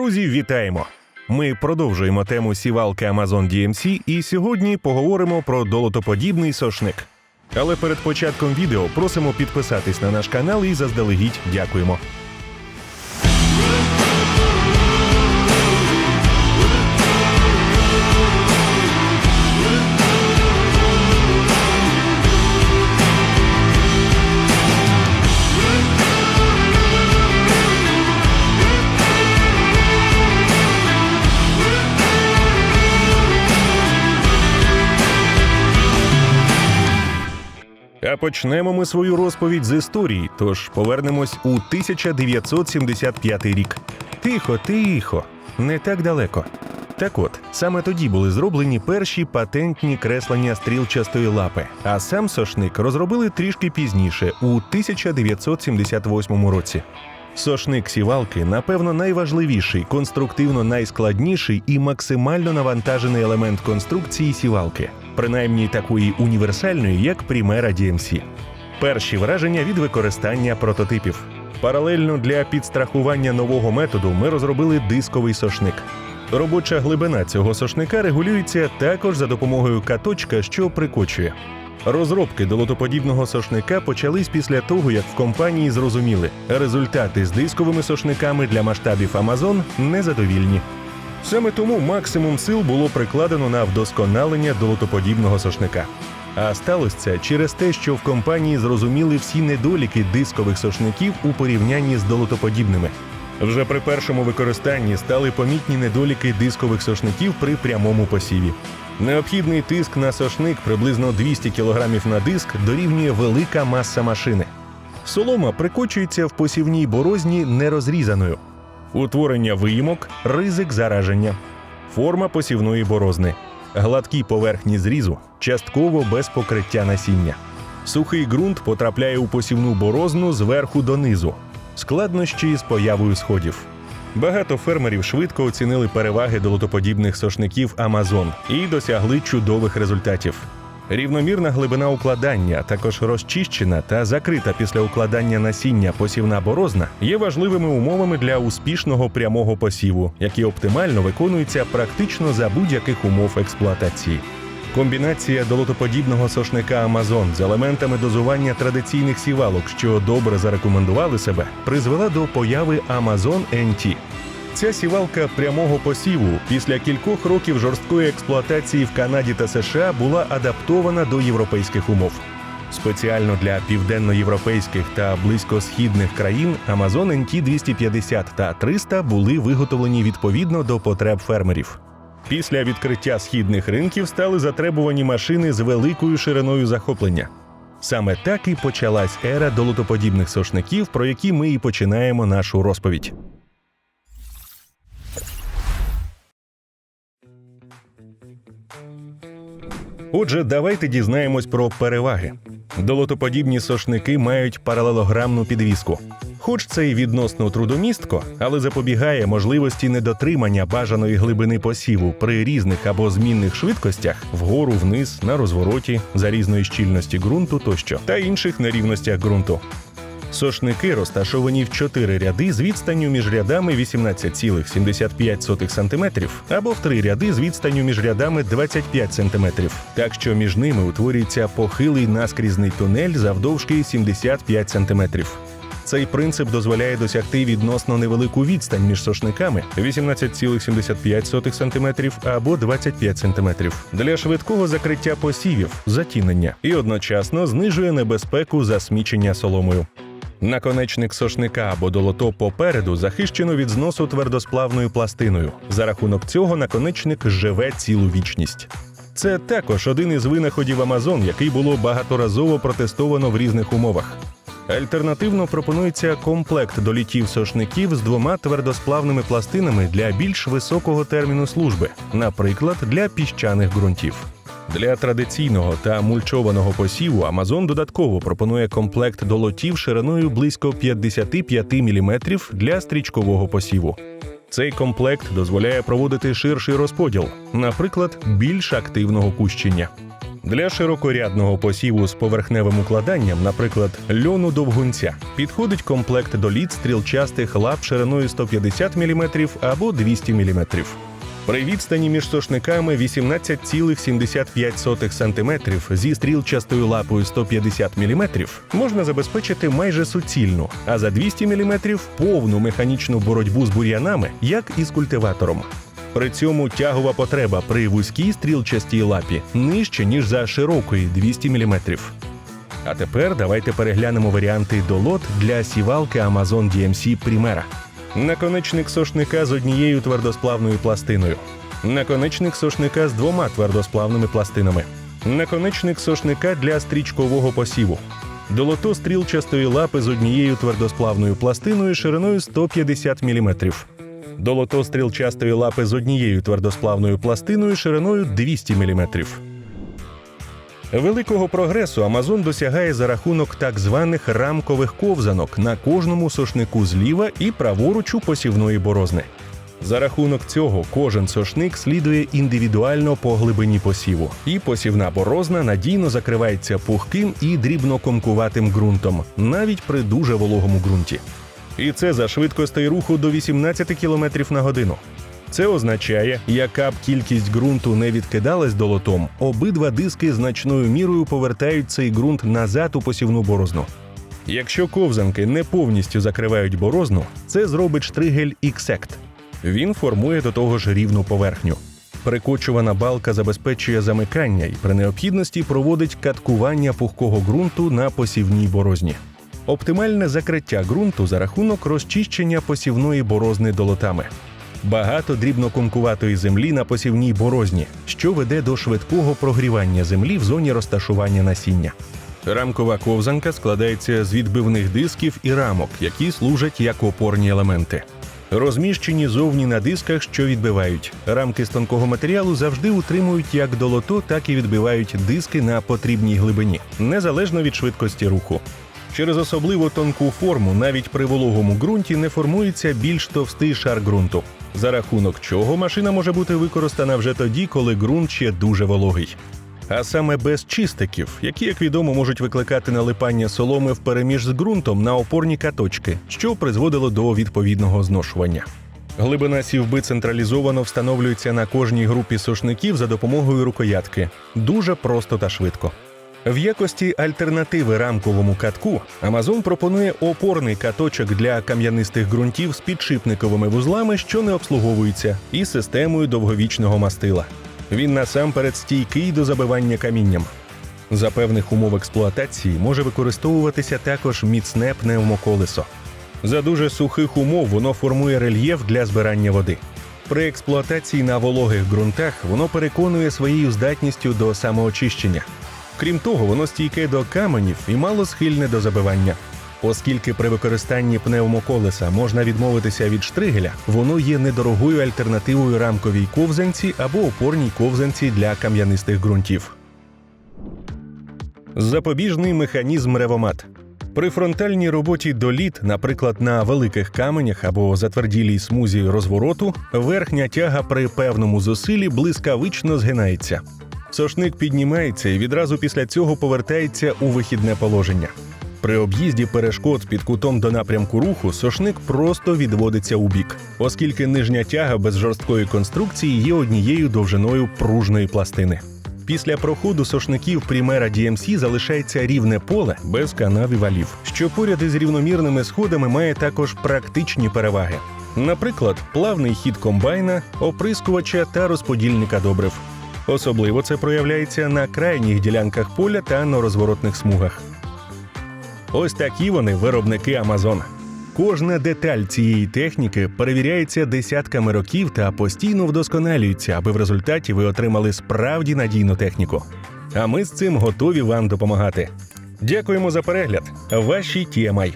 Друзі, вітаємо! Ми продовжуємо тему сівалки Amazon DMC і сьогодні поговоримо про долотоподібний сошник. Але перед початком відео просимо підписатись на наш канал і заздалегідь дякуємо. Почнемо ми свою розповідь з історії, тож повернемось у 1975 рік. Тихо, тихо, не так далеко. Так от, саме тоді були зроблені перші патентні креслення стрілчастої лапи, а сам сошник розробили трішки пізніше, у 1978 році. Сошник сівалки, напевно, найважливіший, конструктивно найскладніший і максимально навантажений елемент конструкції сівалки, принаймні такої універсальної, як Primera DMC. Перші враження від використання прототипів. Паралельно для підстрахування нового методу ми розробили дисковий сошник. Робоча глибина цього сошника регулюється також за допомогою каточка, що прикочує. Розробки долотоподібного сошника почались після того, як в компанії зрозуміли, результати з дисковими сошниками для масштабів Amazon незадовільні. Саме тому максимум сил було прикладено на вдосконалення долотоподібного сошника. А сталося це через те, що в компанії зрозуміли всі недоліки дискових сошників у порівнянні з долотоподібними. Вже при першому використанні стали помітні недоліки дискових сошників при прямому посіві. Необхідний тиск на сошник приблизно 200 кг на диск дорівнює велика маса машини. Солома прикочується в посівній борозні нерозрізаною. Утворення виїмок, ризик зараження, форма посівної борозни, гладкі поверхні зрізу, частково без покриття насіння. Сухий ґрунт потрапляє у посівну борозну зверху донизу, складнощі з появою сходів. Багато фермерів швидко оцінили переваги долотоподібних сошників Amazon і досягли чудових результатів. Рівномірна глибина укладання, також розчищена та закрита після укладання насіння посівна борозна є важливими умовами для успішного прямого посіву, які оптимально виконуються практично за будь-яких умов експлуатації. Комбінація долотоподібного сошника Amazon з елементами дозування традиційних сівалок, що добре зарекомендували себе, призвела до появи Amazon NT. Ця сівалка прямого посіву після кількох років жорсткої експлуатації в Канаді та США була адаптована до європейських умов. Спеціально для південноєвропейських та близькосхідних країн Amazon NT 250 та 300 були виготовлені відповідно до потреб фермерів. Після відкриття східних ринків стали затребувані машини з великою шириною захоплення. Саме так і почалась ера долотоподібних сошників, про які ми і починаємо нашу розповідь. Отже, давайте дізнаємось про переваги. Долотоподібні сошники мають паралелограмну підвіску. Хоч це й відносно трудомістко, але запобігає можливості недотримання бажаної глибини посіву при різних або змінних швидкостях вгору, вниз, на розвороті, за різної щільності ґрунту тощо та інших нерівностях ґрунту. Сошники розташовані в чотири ряди з відстанню між рядами 18,75 см або в три ряди з відстанню між рядами 25 см. Так що між ними утворюється похилий наскрізний тунель завдовжки 75 см. Цей принцип дозволяє досягти відносно невелику відстань між сошниками 18,75 см або 25 см для швидкого закриття посівів, затінення і одночасно знижує небезпеку засмічення соломою. Наконечник сошника або долото попереду захищено від зносу твердосплавною пластиною. За рахунок цього наконечник живе цілу вічність. Це також один із винаходів Amazon, який було багаторазово протестовано в різних умовах. Альтернативно пропонується комплект долітів сошників з двома твердосплавними пластинами для більш високого терміну служби, наприклад, для піщаних ґрунтів. Для традиційного та мульчованого посіву Amazon додатково пропонує комплект долотів шириною близько 55 мм для стрічкового посіву. Цей комплект дозволяє проводити ширший розподіл, наприклад, більш активного кущення. Для широкорядного посіву з поверхневим укладанням, наприклад, льону довгунця, підходить комплект доліт стрілчастих лап шириною 150 мм або 200 мм. При відстані між сошниками 18,75 см зі стрілчастою лапою 150 мм можна забезпечити майже суцільну, а за 200 мм повну механічну боротьбу з бур'янами, як і з культиватором. При цьому тягова потреба при вузькій стрілчастій лапі нижче, ніж за широкої 200 мм. А тепер давайте переглянемо варіанти долот для сівалки Amazon DMC Primera. Наконечник сошника з однією твердосплавною пластиною. Наконечник сошника з двома твердосплавними пластинами. Наконечник сошника для стрічкового посіву. Долото стрілчастої лапи з однією твердосплавною пластиною шириною 150 мм. Долото стрілчастої лапи з однією твердосплавною пластиною шириною 200 мм. Великого прогресу Амазон досягає за рахунок так званих рамкових ковзанок на кожному сошнику зліва і праворуч у посівної борозни. За рахунок цього кожен сошник слідує індивідуально по глибині посіву, і посівна борозна надійно закривається пухким і дрібнокомкуватим ґрунтом, навіть при дуже вологому ґрунті. І це за швидкостей руху до 18 км на годину. Це означає, яка б кількість ґрунту не відкидалась долотом, обидва диски значною мірою повертають цей ґрунт назад у посівну борозну. Якщо ковзанки не повністю закривають борозну, це зробить штригель іксект. Він формує до того ж рівну поверхню. Прикочувана балка забезпечує замикання і при необхідності проводить каткування пухкого ґрунту на посівній борозні. Оптимальне закриття ґрунту за рахунок розчищення посівної борозни долотами. Багато дрібнокомкуватої землі на посівній борозні, що веде до швидкого прогрівання землі в зоні розташування насіння. Рамкова ковзанка складається з відбивних дисків і рамок, які служать як опорні елементи. Розміщені зовні на дисках, що відбивають. Рамки з тонкого матеріалу завжди утримують як долото, так і відбивають диски на потрібній глибині, незалежно від швидкості руху. Через особливо тонку форму навіть при вологому ґрунті не формується більш товстий шар ґрунту, за рахунок чого машина може бути використана вже тоді, коли ґрунт ще дуже вологий. А саме без чистиків, які, як відомо, можуть викликати налипання соломи впереміж з ґрунтом на опорні каточки, що призводило до відповідного зношування. Глибина сівби централізовано встановлюється на кожній групі сошників за допомогою рукоятки. Дуже просто та швидко. В якості альтернативи рамковому катку Amazon пропонує опорний каточок для кам'янистих ґрунтів з підшипниковими вузлами, що не обслуговуються, і системою довговічного мастила. Він насамперед стійкий до забивання камінням. За певних умов експлуатації може використовуватися також міцне пневмоколесо. За дуже сухих умов воно формує рельєф для збирання води. При експлуатації на вологих ґрунтах воно переконує своєю здатністю до самоочищення. Крім того, воно стійке до каменів і мало схильне до забивання. Оскільки при використанні пневмоколеса можна відмовитися від штригеля, воно є недорогою альтернативою рамковій ковзанці або опорній ковзанці для кам'янистих ґрунтів. Запобіжний механізм ревомат. При фронтальній роботі доліт, наприклад, на великих каменях або затверділій смузі розвороту, верхня тяга при певному зусиллі блискавично згинається. Сошник піднімається і відразу після цього повертається у вихідне положення. При об'їзді перешкод під кутом до напрямку руху сошник просто відводиться у бік, оскільки нижня тяга без жорсткої конструкції є однією довжиною пружної пластини. Після проходу сошників Primera DMC залишається рівне поле без канав валів, що поряд із рівномірними сходами має також практичні переваги. Наприклад, плавний хід комбайна, оприскувача та розподільника добрив. Особливо це проявляється на крайніх ділянках поля та на розворотних смугах. Ось такі вони виробники Амазон. Кожна деталь цієї техніки перевіряється десятками років та постійно вдосконалюється, аби в результаті ви отримали справді надійну техніку. А ми з цим готові вам допомагати. Дякуємо за перегляд. Ваші TMI.